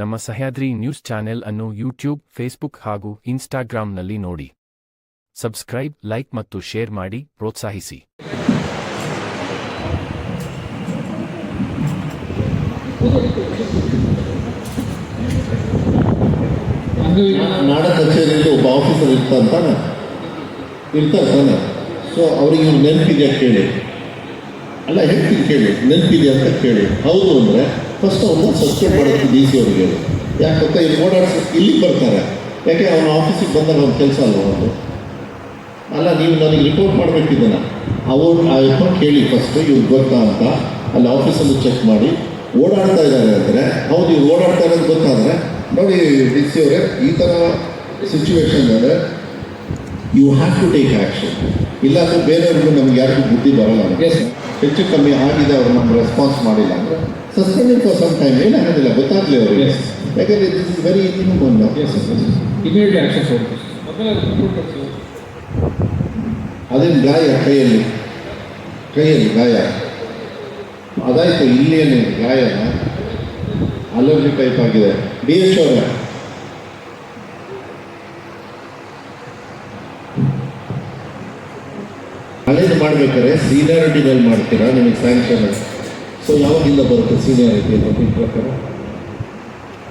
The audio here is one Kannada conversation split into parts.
ನಮ್ಮ ಸಹ್ಯಾದ್ರಿ ನ್ಯೂಸ್ ಚಾನೆಲ್ ಅನ್ನು ಯೂಟ್ಯೂಬ್, ಫೇಸ್ಬುಕ್ ಹಾಗೂ ಇನ್ಸ್ಟಾಗ್ರಾಂನಲ್ಲಿ ನೋಡಿ. ಸಬ್ಸ್ಕ್ರೈಬ್, ಲೈಕ್ ಮತ್ತು ಶೇರ್ ಮಾಡಿ, ಪ್ರೋತ್ಸಾಹಿಸಿ. ನಾಡ ಒಬ್ಬ ಆಫೀಸರ್ ಇರ್ತಾನೆ. ತಾನೆ. ಇರ್ತಾರೆ ಸೊ ಅವ್ರಿಗೆ ನೆನಪಿದೆಯಾ ಕೇಳಿ. ಅಲ್ಲ, ಹೇಳ್ತೀನಿ ಕೇಳಿ. ನೆನಪಿದೆ ಅಂತ ಕೇಳಿ. ಹೌದು ಅಂದರೆ ಫಸ್ಟ್ ಅವನ್ನ ಸ್ವಚ್ಛ ಮಾಡೋದು ಡಿ ಸಿ ಅವ್ರಿಗೆ. ಹೇಳಿ ಯಾಕಂತ ಇಲ್ಲಿ ಓಡಾಡ್ಸಿ ಇಲ್ಲಿಗೆ ಬರ್ತಾರೆ. ಯಾಕೆ ಅವನ ಆಫೀಸಿಗೆ ಬಂದಾಗ ಅವ್ನ ಕೆಲಸ ಅಲ್ವ ಅವನು ಅಲ್ಲ, ನೀವು ನನಗೆ ರಿಪೋರ್ಟ್ ಮಾಡಬೇಕಿದ್ದಾನ. ಅವ್ರು, ಆ ಯಪ್ಪ ಕೇಳಿ ಫಸ್ಟ್ ಇವ್ರು ಗೊತ್ತಾ ಅಂತ. ಅಲ್ಲಿ ಆಫೀಸಲ್ಲಿ ಚೆಕ್ ಮಾಡಿ. ಓಡಾಡ್ತಾ ಇದ್ದಾರೆ ಅಂದರೆ, ಹೌದು, ಇವ್ರು ಓಡಾಡ್ತಾ ಇರೋದು ಗೊತ್ತಾದರೆ, ನೋಡಿ ಡಿ ಸಿ ಅವರೇ ಈ ಥರ ಸಿಚುವೇಶನ್ ಅಂದರೆ you have to take action ಇಲ್ಲಾಂದರೆ ಬೇರೆಯವ್ರಿಗೂ ನಮ್ಗೆ ಯಾರಿಗೂ ಬುದ್ಧಿ ಬರಲ್ಲ. ಹೆಚ್ಚು ಕಮ್ಮಿ ಆಗಿದೆ ಅವ್ರು ನಮ್ಗೆ ರೆಸ್ಪಾನ್ಸ್ ಮಾಡಿಲ್ಲ ಅಂದರೆ ಸಸ್ಪೆಂಡೆಡ್ ಫಾರ್ ಸಮ್ ಟೈಮ್ ಏನಾಗೋದಿಲ್ಲ ಗೊತ್ತಾಗಲಿ ಅವರಿಗೆ. Yes. ಯಾಕಂದರೆ ದಿಸ್ ಇಸ್ ವೆರಿ ಇನ್ನೂ ಒಂದು ಕೊಡ್ತೀವಿ. ಅದೇನು ಗಾಯ ಕೈಯಲ್ಲಿ? ಕೈಯಲ್ಲಿ ಗಾಯ. ಅದಾಯ್ತು ಇಲ್ಲೇನು ಗಾಯನ. ಅಲರ್ಜಿ ಟೈಪ್ ಆಗಿದೆ. ಡಿ ಎಚ್ ಅವರ ಹಳೇದು ಮಾಡ್ಬೇಕಾದ್ರೆ ಸೀನಿಯಾರಿಟಿನಲ್ಲಿ ಮಾಡ್ತೀರಾ? ನಿಮಗೆ ಸ್ಯಾಂಕ್ಷನ್ ಸೊ ಯಾವಾಗಿಂದ ಬರುತ್ತೆ ಸೀನಿಯಾರಿಟಿ ಅಂತ ನಿಮ್ಮ ಪ್ರಕಾರ?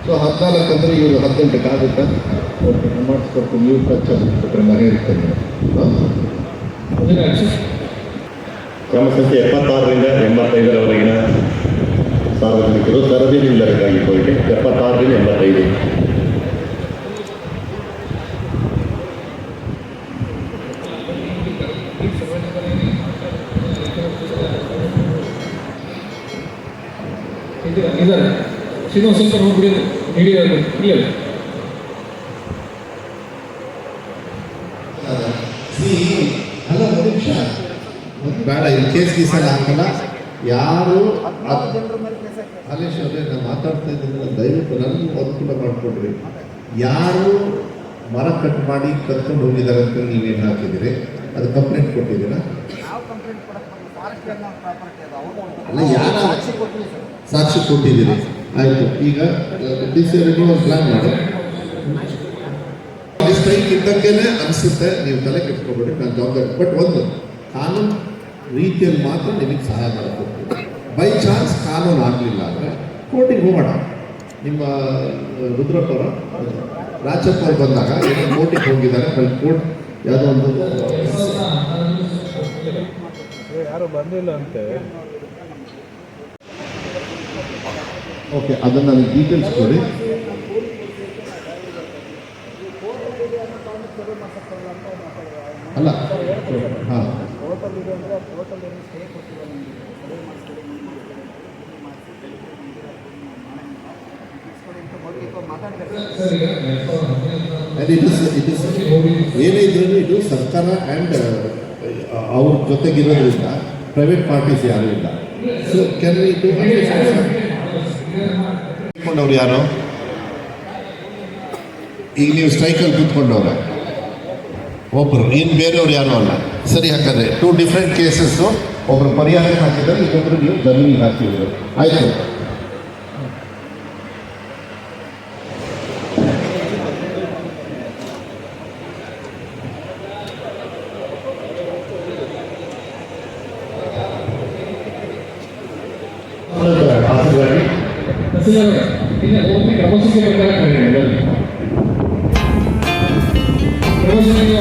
ಸೊ ಹದಿನಾಲ್ಕು ಅಂದರೆ ಇವರು ಹದಿನೆಂಟಕ್ಕೆ ಆಗುತ್ತಾ? ಓಕೆ ನಾನು ಮಾಡಿಸ್ಕೊಡ್ತೀನಿ. ನೀವು ಖರ್ಚು ಬಿಟ್ಬಿಟ್ರೆ ನಾನು ಹೇಳ್ತೇನೆ. ಕ್ರಮ ಸಂಖ್ಯೆ ಎಪ್ಪತ್ತಾರರಿಂದ ಎಂಬತ್ತೈದರವರೆಗಿನ ಸಾರ್ವಜನಿಕರು ಸರದಿ ನಿಲ್ಲಬೇಕಾಗಿ ಕೋರಿಕೆ ಎಪ್ಪತ್ತಾರರಿಂದ ಎಂಬತ್ತೈದು. ಇದ್ದೀರಾ? ಶ್ರೀನಿವಾಸ್ ಸ್ವಲ್ಪ ಹೋಗ್ಬಿಡಿ ನೀಡಿ ಇಲ್ಲ. ಇಲ್ಲ. ಅಲ್ಲ ಒಂದು ನಿಮಿಷ. ಬೇಡ ಇಲ್ಲಿ ಕೇಸ್ ಗೀಸ್ ಎಲ್ಲ ಹಾಕಲ್ಲ. ಯಾರು ಹಾಲೇಶ್ ಅವರೇ ನಾನು ಮಾತಾಡ್ತಾ ಇದ್ದೀನಿ ದಯವಿಟ್ಟು ನನಗೆ ಅನುಕೂಲ ಮಾಡಿಕೊಡ್ರಿ. ಯಾರು ಮರ ಕಟ್ ಮಾಡಿ ಕರ್ಕೊಂಡು ಹೋಗಿದ್ದಾರೆ ಅಂತ ನೀವೇನು ಹಾಕಿದ್ದೀರಿ? ಅದು ಕಂಪ್ಲೇಂಟ್ ಕೊಟ್ಟಿದ್ದೀರಾ? ಸಾಕ್ಷಿ ಕೊಟ್ಟಿದ್ದೀರಿ. ಆಯ್ತು, ಈಗ ಡಿ ಸಿ ಅವರಿಗೆ ಒಂದು ಪ್ಲಾನ್ ಮಾಡಿ. ಸ್ಟ್ರೈಕ್ ಇದ್ದಂಗೆನೆ ಅನಿಸುತ್ತೆ, ನೀವು ತಲೆ ಕೆಟ್ಕೋಬೇಡಿ ನಾನು ಜವಾಬ್ದಾರಿ. ಬಟ್ ಒಂದು, ಕಾನೂನು ರೀತಿಯಲ್ಲಿ ಮಾತ್ರ ನಿಮಗೆ ಸಹಾಯ ಮಾಡ್ಕೊಡ್ತೀನಿ ಬೈ ಚಾನ್ಸ್ ಕಾನೂನು ಆಗಲಿಲ್ಲ ಅಂದರೆ ಕೋರ್ಟಿಗೆ ಹೋಗೋಣ. ನಿಮ್ಮ ರುದ್ರಪ್ಪ ಅವರ ಬಂದಾಗ ಕೋರ್ಟಿಗೆ ಹೋಗಿದ್ದಾರೆ ಕೋರ್ಟ್ ಯಾವುದೋ ಒಂದು ಯಾರು ಬಂದಿಲ್ಲ ಅಂತೆ. ಓಕೆ ಅದನ್ನು ನಾನು ಡೀಟೇಲ್ಸ್ ಕೊಡಿ. ಅಲ್ಲ, ಹಾಂ. ಏನೇ ಇದ್ರೂ ಇದು ಸರ್ಕಾರ ಆ್ಯಂಡ್ ಅವ್ರ ಜೊತೆಗಿರೋದ್ರಿಂದ ಪ್ರೈವೇಟ್ ಪಾರ್ಟೀಸ್ ಯಾರೂ ಇಲ್ಲ. ಸೊ ಕೆಲವರು ವಿ ಯಾರು? ಈಗ ನೀವು ಸ್ಟ್ರೈಕಲ್ಲಿ ಕೂತ್ಕೊಂಡವ್ರೆ. ಒಬ್ಬರು ಇನ್ನು ಬೇರೆಯವ್ರು ಯಾರು ಅಲ್ಲ. ಸರಿ ಹಾಗಾದ್ರೆ ಟೂ ಡಿಫ್ರೆಂಟ್ ಕೇಸಸ್ಸು ಒಬ್ಬರು ಪರಿಹಾರಕ್ಕೆ ಹಾಕಿದ್ದಾರೆ ಇನ್ನೊಬ್ಬರು ನೀವು ಜಮೀನಿಗೆ ಹಾಕಿದ್ರು ಆಯಿತು. ತಹಸೀಲ್ದಾರ್ ಅವರೇ, ಇಲ್ಲ ಹೋಗಿ ಕ್ರಮಸಂಖ್ಯೆ ಪ್ರಕಾರ ಕರೀರಿ ಎಲ್ಲರಿಗೂ. ಕ್ರಮಸಂಖ್ಯೆ